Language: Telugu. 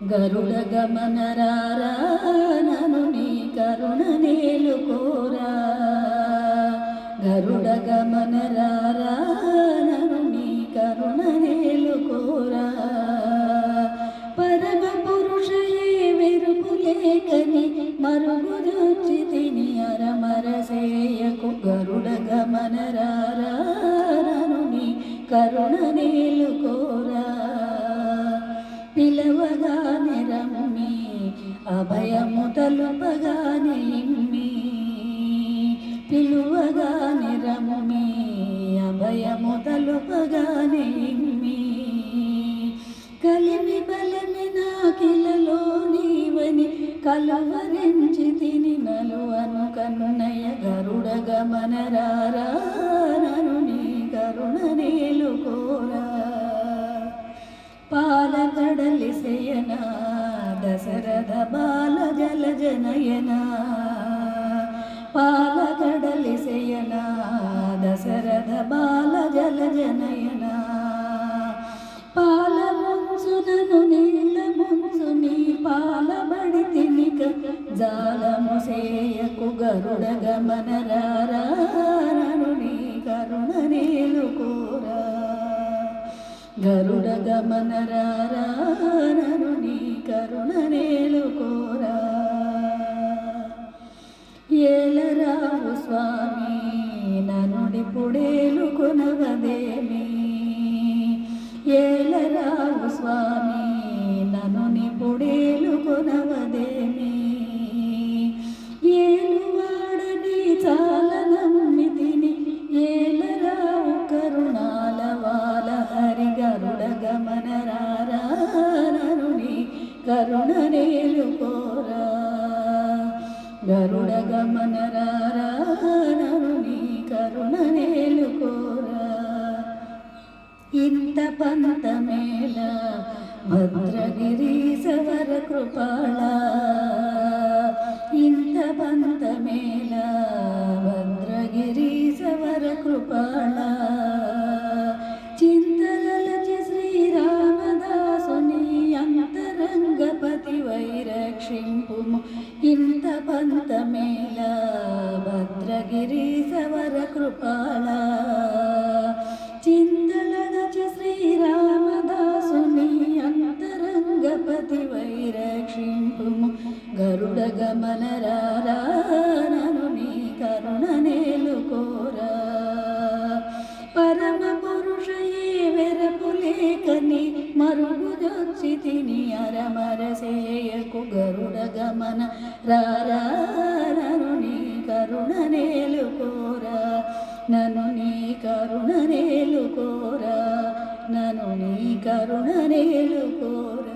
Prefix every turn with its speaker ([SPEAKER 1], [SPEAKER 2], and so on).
[SPEAKER 1] గరుడ గమనరారా నను నీ కరుణ నేలు కోరా. గరుడ గమనరారా నను నీ కరుణ నేలు కోరా. పరమ పురుషయే మెరుపు లేకని మరుగుదొచ్చి తిని అరమరసేయకు గరుడ గమనరారా నను నీ కరుణ నేలు కోరా. పిలవగానే రమ్మి అభయము తలుపగానే ఇమ్మి పిలువగానే రమ్మి అభయము తలుపగానే ఇమ్మి కలిమి బలమి నాకిలలో నీవని కలవరించి తిని నలువను కన్నయ్య గరుడ గమనరారా. శయన దశరథ బాల జల జనయన పాలకడలి శయన దశరథ బాల జల జనయన. పాల ముంచునను నీళ్ళ ముంచు నీ పాలబడి తినిక జాలము సేయకు గరుడ గమనరారాను నీ కరుణ నేలుకోరా గరుడ గమనరారాను నీ కరుణ నేలుకోరా ఏలరావు స్వామి ననుడి పుడేలు కొనవదేమి. ఏలరావు స్వామి ననుని పుడేలు కొనవదే గరుడ గమనరారానుని కరుణ నేలుకోరా ఇంత పంతమేళ భద్రగిరి సవర కృపాళ. ఇంత పంతమేళ భద్రగిరి సవర కృపాళ. ఇంత పంతమేళ భద్రగిరీశవర కృపాళ. చింతలగచి శ్రీరామదాసుని అంతరంగపతి వైరక్షింపు గరుడ గమనరారా. లేకని మరుగుదొచ్చి తిని అరమరసేయకు గరుడ గమన. రారాను నీ కరుణ నేలుకోరా నను నీ కరుణ నేలు కోరా. నను నీ కరుణ నేలు కోరా.